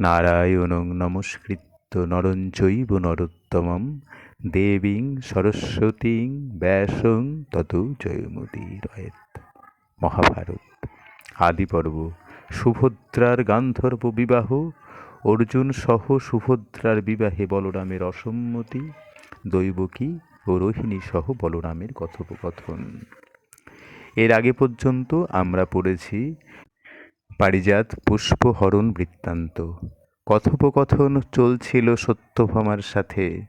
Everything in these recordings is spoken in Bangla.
নারায়ণং নমস্কৃত্য নরং চৈব নরোত্তমম। দেবীং সরস্বতীং ব্যাসং তত জয়মতী রয়েত মহাভারত। আদি পর্ব সুভদ্রার গান্ধর্ব বিবাহ। অর্জুন সহ সুভদ্রার বিবাহে বলরামের অসম্মতি। দৈবকী ও রোহিণী সহ বলরামের কথোপকথন। এর আগে পর্যন্ত আমরা পড়েছি পারিজাত পুষ্পহরণ বৃত্তান্ত। কথোপকথন চলছিল সত্যভামার সাথে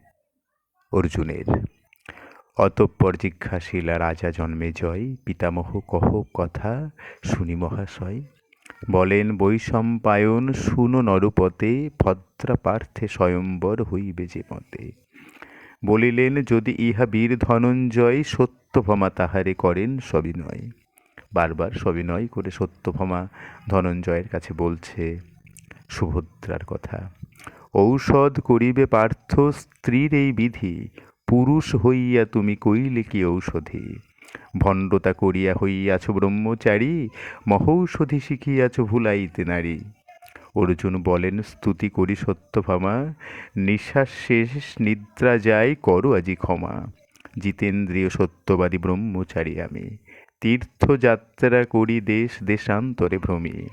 অর্জুনের। অতঃপর জিজ্ঞাসিলা, রাজা জন্মে জয়, পিতামহ কহ কথা শুনি মহাশয়। বলেন, বৈশম্পায়ন শুনো নরপতে, ভদ্রা পার্থে স্বয়ম্বর হইবে যে মতে বলিলেন, যদি ইহা বীর ধনঞ্জয় সত্যভমা তাহারে করেন সবিনয়। বারবার সবিনয় করে সত্যভামা ধনঞ্জয়ের কাছে বলছে, সুভদ্রার কথা। ঔষধ করিবে পার্থ স্ত্রীর এই বিধি, পুরুষ হইয়া তুমি কইলে কি ঔষধি? ভণ্ডতা করিয়া হইয়াছ ব্রহ্মচারী, মহৌষধি শিখিয়াছ ভুলাইতে নারী। অর্জুন বলেন, স্তুতি করি সত্যভামা, নিঃশ্বাস শেষ, নিদ্রা যায়, করো আজি ক্ষমা। জিতেন্দ্রীয় সত্যবাদী ব্রহ্মচারী আমি। তীর্থযাত্রা করি দেশ দেশান্তরে ভ্রমি।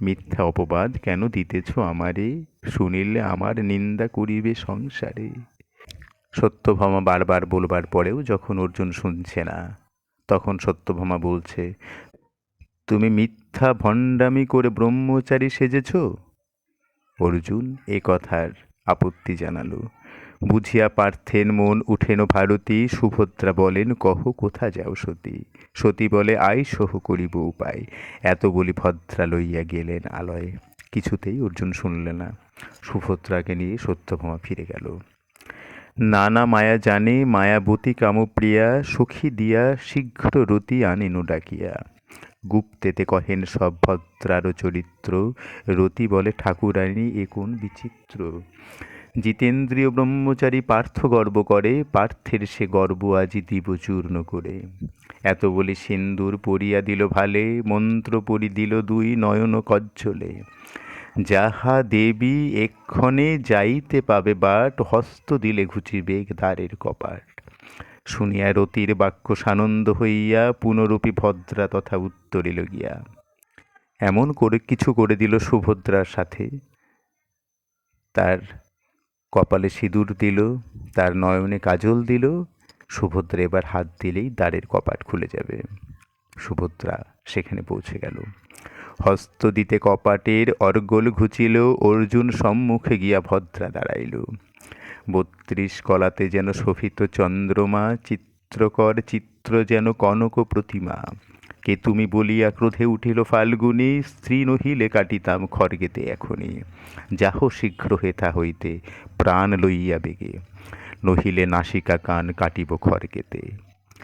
মিথ্যা অপবাদ কেন দিতেছ আমারে? শুনিলে আমার নিন্দা করিবে সংসারে। সত্যভামা বারবার বলবার পরেও যখন অর্জুন শুনছে না, তখন সত্যভামা বলছে, তুমি মিথ্যা ভণ্ডামি করে ব্রহ্মচারী সেজেছ? অর্জুন এ কথার আপত্তি জানালো। বুঝিয়া পার্থেন মন উঠেন ভারতী, সুভদ্রা বলেন, কহ, কোথা যাও সতী? সতী বলে, আই সহ করিব উপায়। এত বলি ভদ্রা লইয়া গেলেন আলয়ে। কিছুতেই অর্জুন শুনলে না। সুভদ্রাকে নিয়ে সত্যভামা ফিরে গেল। নানা মায়া জানে, মায়াবতী কামপ্রিয়া, সখী দিয়া, শীঘ্র রতি আনেনু ডাকিয়া। গুপ্তেতে কহেন, সব ভদ্রার চরিত্র। রতি বলে, ঠাকুরানী, এ কোন বিচিত্র? জিতেন্দ্রীয় ব্রহ্মচারী পার্থ গর্ব করে, পার্থের সে গর্ব আজি দিব চূর্ণ করে। এত বলি সিন্দুর পরিয়া দিল ভালে, মন্ত্র পরি দিল দুই নয়ন কজ্জলে। যাহা দেবী এক্ষণে যাইতে পাবে বাট, হস্ত দিলে ঘুচিবে দ্বারের কপাট। শুনিয়া রতির বাক্য সানন্দ হইয়া, পুনরূপী ভদ্রা তথা উত্তরিল গিয়া এমন করে কিছু করে দিল সুভদ্রার সাথে। তার কপালে সিঁদুর দিল, তার নয়নে কাজল দিল, সুভদ্রা এবার হাত দিলেই দ্বারের কপাট খুলে যাবে। সুভদ্রা সেখানে পৌঁছে গেল। হস্ত দিতে কপাটের অর্গল ঘুচিল, অর্জুন সম্মুখে গিয়া ভদ্রা দাঁড়াইল। বত্রিশ কলাতে যেন শোভিত চন্দ্রমা, চিত্রকর চিত্র যেন কনক প্রতিমা। কে তুমি বলিয়া ক্রোধে উঠিল ফাল্গুনি, স্ত্রী নহিলে কাটিতাম খড়গেতে এখনই যাহ শীঘ্র হেথা হইতে, প্রাণ লইয়া বেগে। নহিলে নাসিকা কান কাটিব খড়গেতে।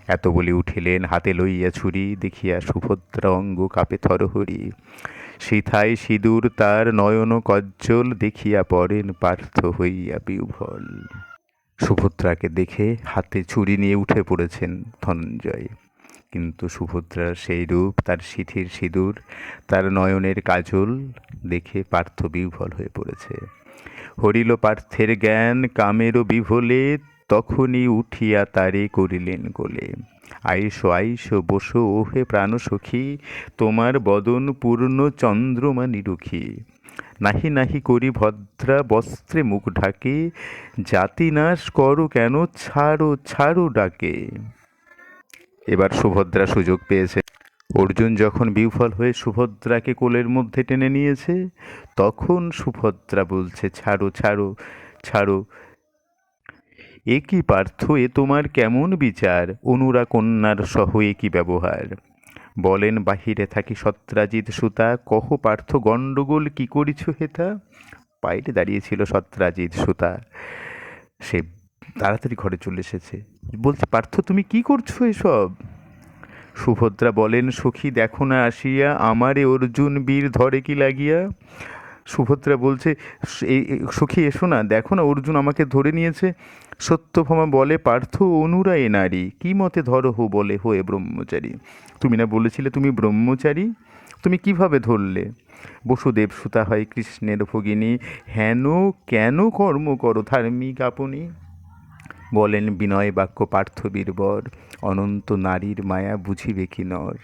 এত বলি উঠিলেন, হাতে লইয়া ছুরি, দেখিয়া সুভদ্রা অঙ্গ কাপে থরহরি। সিথায় সিঁদুর, তার নয়ন কজ্জল দেখিয়া পড়েন পার্থ হইয়া বিহ্বল সুভদ্রাকে দেখে হাতে ছুরি নিয়ে উঠে পড়েছেন ধনঞ্জয়। কিন্তু সুভদ্রার সেই রূপ, তার সিথির সিঁদুর, তার নয়নের কাজল দেখে পার্থ বিহ্বল হয়ে পড়েছে। হরিল পার্থের জ্ঞান কামেরও বিভোলে তখনই উঠিয়া তারে করিলেন গোলে আইসো আইসো বসো, ওহে প্রাণ সখী, তোমার বদন পূর্ণ চন্দ্রমা নিরুখী নাহি নাহি করি ভদ্রা বস্ত্রে মুখ ঢাকে, জাতি নাশ করো কেন, ছাড়ো ছাড়ো ডাকে। এবার সুভদ্রা সুযোগ পেয়েছে। অর্জুন যখন বিফল হয়ে সুভদ্রাকে কোলের মধ্যে টেনে নিয়েছে, তখন সুভদ্রা বলছে, ছাড়ো ছাড়ো ছাড়ো। এ কি পার্থ? এ তোমার কেমন বিচার? অনুরা কন্যার সহ এ কি ব্যবহার? বলেন, বাহিরে থাকি সত্রাজিৎ সুতা, কহ পার্থ, গণ্ডগোল কি করিছ হেতা? বাইরে দাঁড়িয়েছিল সত্রাজিৎ সুতা। সে তাড়াতাড়ি ঘরে চলে এসেছে। বলছে, পার্থ, তুমি কি করছ এসব? সুভদ্রা বলেন, সখী, দেখো না আসিয়া, আমারে অর্জুন বীর ধরে কি লাগিয়া? সুভদ্রা বলছে সখী, এসো না, দেখো না অর্জুন আমাকে ধরে নিয়েছে। সত্যভামা বলে, পার্থ অনুরায়ে নারী, কি মতে ধরো হো বলে, হয়ে ব্রহ্মচারী? তুমি না বলেছিলে তুমি ব্রহ্মচারী? তুমি কীভাবে ধরলে? বসুদেব সুতা হয় কৃষ্ণের ভগিনী, হেন কেন কর্ম করো ধার্মিক আপনি? বলেন, বিনয় বাক্য পার্থ বীরবর, অনন্ত নারীর মায়া বুঝিবে কি নর?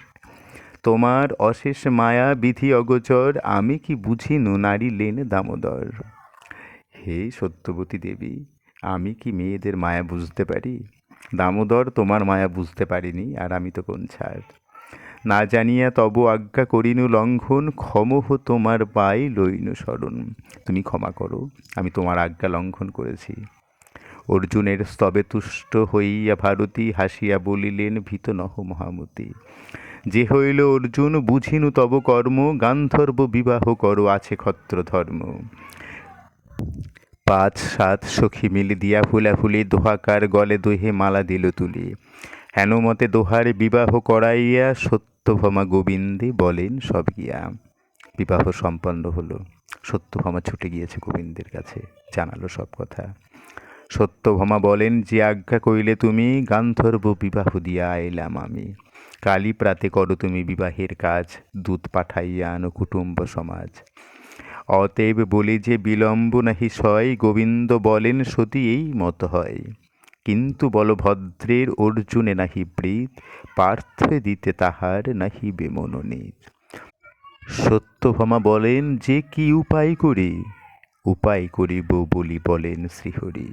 তোমার অশেষ মায়া বিধি অগোচর, আমি কি বুঝিনু নারী লেন দামোদর? হে সত্যবতী দেবী, আমি কি মেয়েদের মায়া বুঝতে পারি? দামোদর তোমার মায়া বুঝতে পারিনি, আর আমি তো কোন ছাড় না জানিয়া তব আজ্ঞা করিনু লঙ্ঘন, ক্ষমহ তোমার পাই লইনু স্মরণ তুমি ক্ষমা করো, আমি তোমার আজ্ঞা লঙ্ঘন করেছি। অর্জুনের স্তবে তুষ্ট হইয়া ভারতী হাসিয়া বলিলেন, ভীত নহ মহামতি। যে হইল অর্জুন, বুঝিনু তব কর্ম, গান্ধর্ব বিবাহ করো, আছে ক্ষত্র ধর্ম। পাঁচ, সাত সখী মিলি দিয়া ফুলাফুলি দোহাকার গলে দোহে মালা দিল তুলি। হেনমতে দোহারে বিবাহ করাইয়া সত্যভামা গোবিন্দে বলেন, সব গিয়া। বিবাহ সম্পন্ন হলো। সত্যভামা ছুটে গিয়েছে গোবিন্দের কাছে, জানালো সব কথা। সত্যভামা বলেন, যে আজ্ঞা কইলে তুমি, গান্ধর্ব বিবাহ দিয়া আইলাম আমি। কালী প্রাতে করো তুমি বিবাহের কাজ, দূত পাঠাইয়া আনো কুটুম্ব সমাজ। অতএব বলি যে বিলম্ব নাহি সয়, গোবিন্দ বলেন সতী এই মত হয়। কিন্তু বলভদ্রের অর্জুনে নাহি প্রীত, পার্থে দিতে তাহার নাহি বেমনোনীত সত্যভামা বলেন, যে কি উপায় করি? উপায় করিব বলি বলেন শ্রীহরি।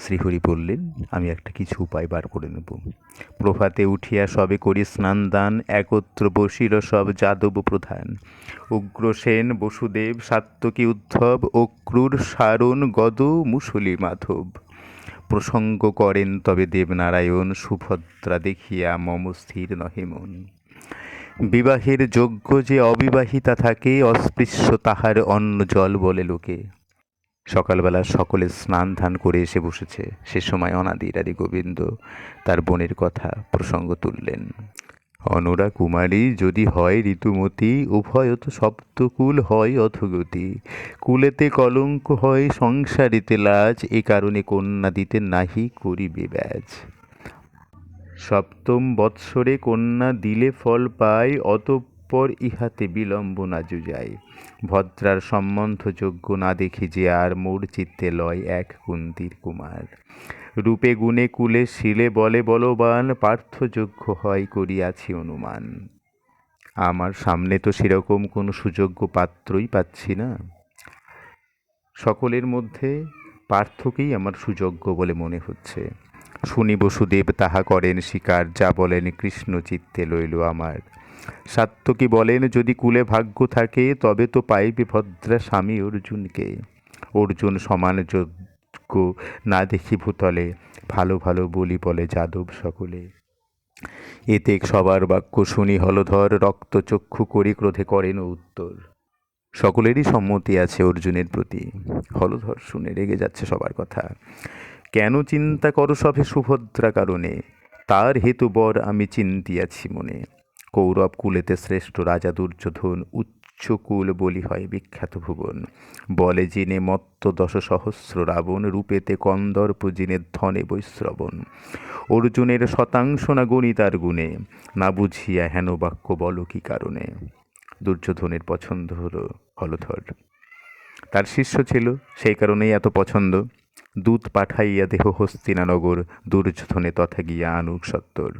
শ্রীহরি বললেন, আমি একটা কিছু উপায় বার করে নেব। প্রভাতে উঠিয়া সবে করি স্নান দান, একত্র বসিল সব যাদব প্রধান। উগ্রসেন বসুদেব সাত্তকী উদ্ধব, অক্রুর, সারণ, গদ, মুসলি মাধব। প্রসঙ্গ করেন তবে দেবনারায়ণ, সুভদ্রা দেখিয়া মম স্থির নহে মন। বিবাহের যোগ্য যে অবিবাহিতা থাকে, অস্পৃশ্য তাহার অন্ন জল বলে লোকে। সকালবেলা সকলে স্নান ধান করে এসে বসেছে। সে সময় অনাদির আদি গোবিন্দ তার বোনের কথা প্রসঙ্গ তুললেন। অনুরা কুমারী, যদি হয় ঋতুমতি উভয়ত সপ্তকুল হয় অথগতি কুলেতে কলঙ্ক হয়, সংসারিতে লাজ, এ কারণে কন্যা দিতে নাহি করিবে ব্যাজ। সপ্তম বৎসরে কন্যা দিলে ফল পায় অতঃপর ইহাতে বিলম্ব না যুজায়। ভদ্রার সম্বন্ধযোগ্য না দেখি যে আর মোর চিত্তে লয় এক কুন্তির কুমার। রূপে গুণে কুলে শিলে বলে বলবান, পার্থযোগ্য হয় করিয়াছি অনুমান। আমার সামনে তো সেরকম কোনো সুযোগ্য পাত্রই পাচ্ছি না। সকলের মধ্যে পার্থকেই আমার সুযোগ্য বলে মনে হচ্ছে। শুনি বসুদেব তাহা করেন শিকার, যা বলেন কৃষ্ণ চিত্তে লইল আমার। সাত্যকী বলেন, যদি কুলে ভাগ্য থাকে, তবে তো পাইবে ভদ্রা স্বামী অর্জুনকে। অর্জুন সমান যোগ্য না দেখি ভূতলে, ভালো ভালো বলি বলে যাদব সকলে। এতে সবার বাক্য শুনি হলধর রক্তচক্ষু করি ক্রোধে করেন উত্তর। সকলেরই সম্মতি আছে অর্জুনের প্রতি। হলধর শুনে রেগে যাচ্ছে সবার কথা। কেন চিন্তা করো সভে সুভদ্রা কারণে? তার হেতু বর আমি চিন্তিয়াছি মনে। কৌরব কুলেতে শ্রেষ্ঠ রাজা দুর্যোধন উচ্চ কুল বলি হয় বিখ্যাত ভুবন। বলে জিনে মত্ত দশ সহস্র রাবণ, রূপেতে কন্দর্প জিনে ধনে বৈশ্রবণ। অর্জুনের শতাংশ না গণিতার গুণে, না বুঝিয়া হেন বাক্য বল কি কারণে? দুর্যোধনের পছন্দ হলো হলধর। তার শিষ্য ছিল, সেই কারণেই এত পছন্দ। দূত পাঠাইয়া দেহ হস্তিনানগর, দুর্যোধনে তথা গিয়া আনুক সত্তর।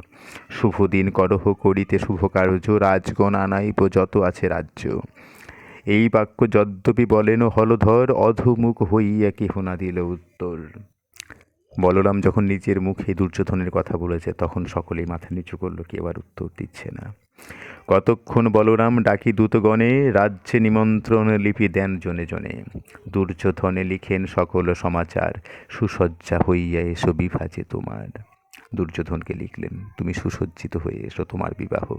শুভদিন করহ করিতে শুভ কার্য, রাজগণ আনাইব যত আছে রাজ্য। এই বাক্য যদ্যপি বলেন, হলধর অধমুখ হইয়া কেহ না দিল উত্তর। বলরাম যখন নিজের মুখে দুর্যোধনের কথা বলেছে, তখন সকলেই মাথা নিচু করল, কেউ আর উত্তর দিচ্ছে না। কতক্ষণ বলরাম ডাকি দূতগণে, রাজ্যে নিমন্ত্রণ লিপি দেন জনে জনে। দুর্যোধনে লিখেন সকল সমাচার, সুসজ্জা হইয়া এসো বিভাজে তোমার। দুর্যোধনকে লিখলেন, তুমি সুসজ্জিত হয়ে এসো তোমার বিবাহ।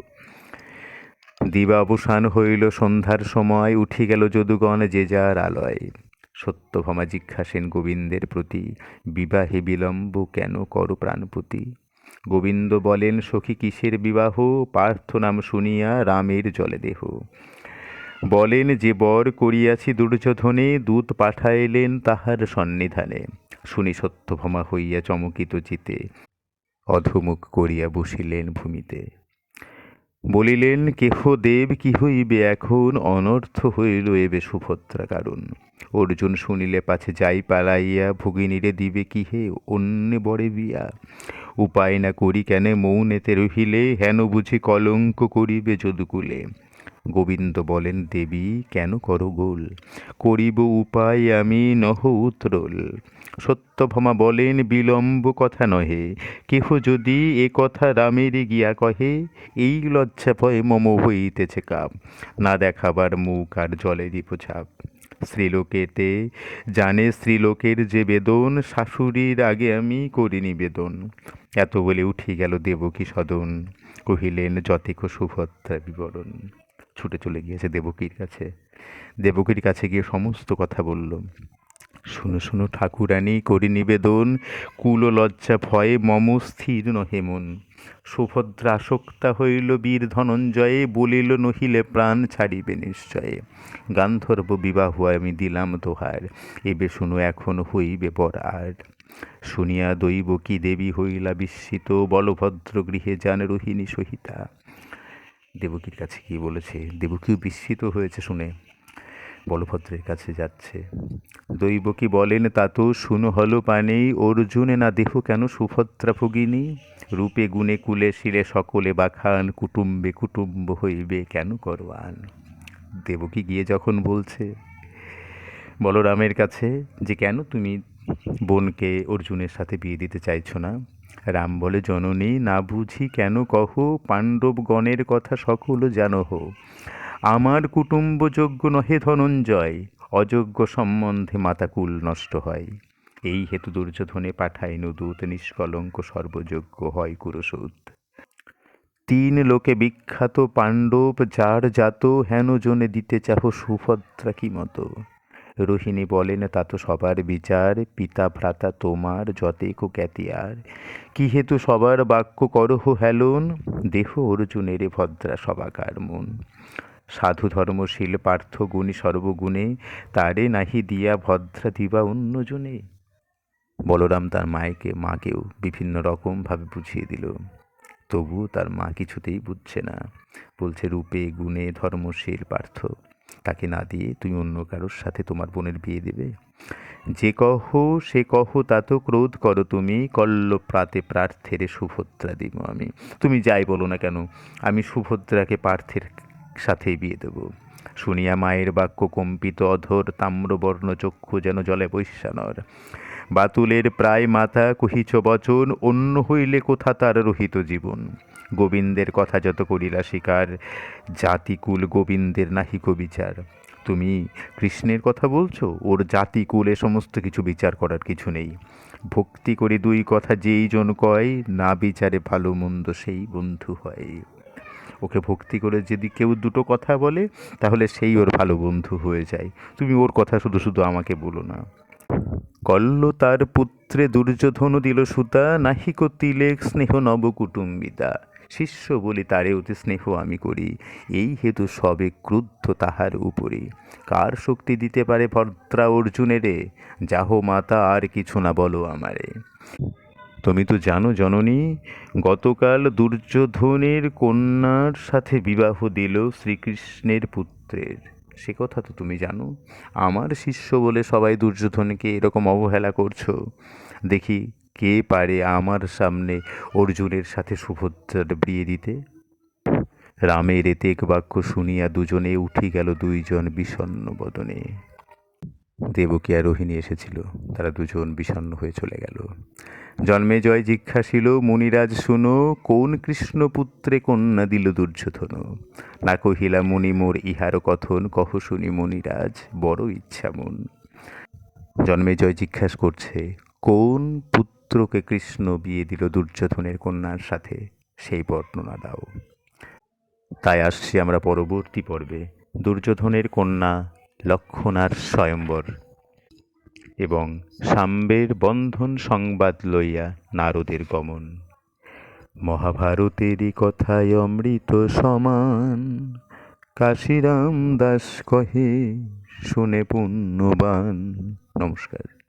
দিবা অবসান হইল সন্ধ্যার সময়, উঠি গেল যদুগণ যে যার আলয়। সত্যভামা জিজ্ঞাসেন গোবিন্দের প্রতি, বিবাহে বিলম্ব কেন কর প্রাণপতি? গোবিন্দ বলেন, সখী কিসের বিবাহ? পার্থ নাম শুনিয়া রামের জলে দেহ। বলেন, যে বর করিয়াছি দুর্যোধনে, দূত পাঠাইলেন তাহার সন্নিধানে। শুনি সত্যভমা হইয়া চমকিত জিতে অধমুখ করিয়া বসিলেন ভূমিতে। বলিলেন, কেহ দেব কি হইবে এখন? অনর্থ হইল এবে সুভদ্রা কারণ। অর্জুন শুনিলে পাছে যাই পালাইয়া, ভগিনীরে দিবে কি হে অন্য বড়ে বিয়া। উপায় না করি কেন, মৌনেতে রহিলে, হেন বুঝি কলঙ্ক করিবে যদুকুলে। গোবিন্দ বলেন, দেবী, কেন করো গোল? করিব উপায় আমি নহ উত্রল। সত্যভামা বলেন, বিলম্ব কথা নহে। কেহ যদি এ কথা রামের গিয়া কহে, এই লজ্জা ভয়ে মম হইতেছে কাপ। না দেখাবার মুখ আর জলে দিব ছাপ স্ত্রীলোকেতে জানে, স্ত্রীলোকের যে বেদন, শাশুড়ির আগে আমি করি নিবেদন এত বলে উঠি গেল দেবকী সদন। কহিলেন, যথেক সুভদ্রা বিবরণ। ছুটে চলে গিয়েছে দেবকীর কাছে। দেবকীর কাছে গিয়ে সমস্ত কথা বলল। শুনো শুনো, ঠাকুরানী, করি নিবেদন। কুল লজ্জা ভয়ে মম স্থির নহে মন। সুভদ্রা আসক্তা হইল বীর ধনঞ্জয়ে, বলিল নহিলে প্রাণ ছাড়িবে নিশ্চয়ে। গান্ধর্ব বিবাহ আমি দিলাম তোহার, এবে শুনো, এখন হইবে পর আর। শুনিয়া দৈব কি দেবী হইলা বিস্মিত, বলভদ্র গৃহে যান রোহিণী সহিতা। দেবকীর কাছে কি বলেছে, দেবকীও বিস্মিত হয়েছে শুনে। বলভদ্রের কাছে যাচ্ছে। দৈব কি বলেন, তা তো শুনো হলো পানেই অর্জুনে না দেহ কেন সুভদ্রা ভগিনী? রূপে, গুণে, কুলে, শিলে সকলে বাখান, কুটুম্বে, কুটুম্ব হইবে কেন করবান দেবকী গিয়ে যখন বলছে, বলরামের কাছে যে কেন তুমি বোনকে অর্জুনের সাথে বিয়ে দিতে চাইছো না? রাম বলে, জননী, না বুঝি কেন কহ, পাণ্ডবগণের কথা সকল জানো হো। আমার কুটুম্বযোগ্য নহে ধনঞ্জয় অযোগ্য সম্বন্ধে মাতাকুল নষ্ট হয়। এই হেতু দুর্যোধনে পাঠাই নদূত, নিষ্কলঙ্ক সর্বযোগ্য হয় কুরসুত তিন লোকে বিখ্যাত পাণ্ডব, যার জাত হেন জনে দিতে চাহ সুভদ্রা কি মতো? রোহিণী বলেন, তা তো সবার বিচার, পিতা ভ্রাতা তোমার যতেক খ্যাতিয়ার কি হেতু সবার বাক্য করহ হেলন? দেহ অর্জুনের ভদ্রা সবাকার মন। সাধু ধর্মশীল পার্থ গুণী সর্বগুণে, তারে নাহি দিয়া ভদ্রা দিবা অন্যজনে। বলরাম তার মায়েকে, মাকেও বিভিন্ন রকমভাবে বুঝিয়ে দিল। তবুও তার মা কিছুতেই বুঝছে না। বলছে, রূপে, গুণে, ধর্মশীল পার্থ তাকে না দিয়ে তুমি অন্য কারোর সাথে তোমার বোনের বিয়ে দেবে। যে কহ, সে কহ, তা তো ক্রোধ করো তুমি। কল্ল প্রাতে প্রার্থের সুভদ্রা দিব আমি। তুমি যাই বলো না কেন, আমি সুভদ্রাকে পার্থের সাথেই বিয়ে দেব। শুনিয়া মায়ের বাক্য কম্পিত অধর, তাম্রবর্ণ চক্ষু যেন জলে বৈশ্যানর। বাতুলের প্রায় মাথা, কহিছ বচন, অন্য হইলে কোথা তার রহিত জীবন? গোবিন্দের কথা যত করিলা শিকার জাতিকুল গোবিন্দের নাহিক বিচার তুমি কৃষ্ণের কথা বলছো? ওর জাতিকুল এ সমস্ত কিছু বিচার করার কিছু নেই। ভক্তি করে দুই কথা যেই জন কয়, না বিচারে ভালো মন্দ সেই বন্ধু হয়। ওকে ভক্তি করে যদি কেউ দুটো কথা বলে, তাহলে সেই ওর ভালো বন্ধু হয়ে যায়। তুমি ওর কথা শুধু শুধু আমাকে বলো না। কল্ল তার পুত্রে দুর্যোধন দিল সুতা নাহিক তিলেক স্নেহ নব কুটুম্বিতা। শিষ্য বলি তারে অতি স্নেহ আমি করি। এই হেতু সবে ক্রুদ্ধ তাহার উপরে। কার শক্তি দিতে পারে ভদ্রা অর্জুনেরে? যাহ মাতা, আর কিছু না বলো আমারে। তুমি তো জানো জননী, গতকাল দুর্যোধনের কন্যার সাথে বিবাহ দিল শ্রীকৃষ্ণের পুত্রের। সে কথা তো তুমি জানো। আমার শিষ্য বলে সবাই দুর্যোধনকে এরকম অবহেলা করছ। দেখি কে পারে আমার সামনে অর্জুনের সাথে সুভদ্রার বিয়ে দিতে? রামের এতেক বাক্য শুনিয়া দুজনে উঠি গেল দুইজন বিষণ্ণ বদনে। দেবকী আর রোহিণী এসেছিল, তারা দুজন বিষণ্ণ হয়ে চলে গেল। জন্মে জয় জিজ্ঞাসিল, মুনিরাজ, শুনো, কোন কৃষ্ণপুত্রে কন্যা দিল দুর্যোধন? না কহিলা, মুনি, মোর ইহার কথন কহ শুনি মুনিরাজ, বড় ইচ্ছা মন। জন্মে জয় জিজ্ঞাসা করছে, কোন পুত্রকে কৃষ্ণ বিয়ে দিল দুর্যোধনের কন্যার সাথে, সেই বর্ণনা দাও। তাই আসছি আমরা পরবর্তী পর্বে। দুর্যোধনের কন্যা লক্ষণার স্বয়ম্বর এবং সাম্বের বন্ধন সংবাদ লইয়া নারদের গমন। মহাভারতেরই কথায় অমৃত সমান, কাশিরাম দাস কহে, শুনে পুণ্যবান। নমস্কার।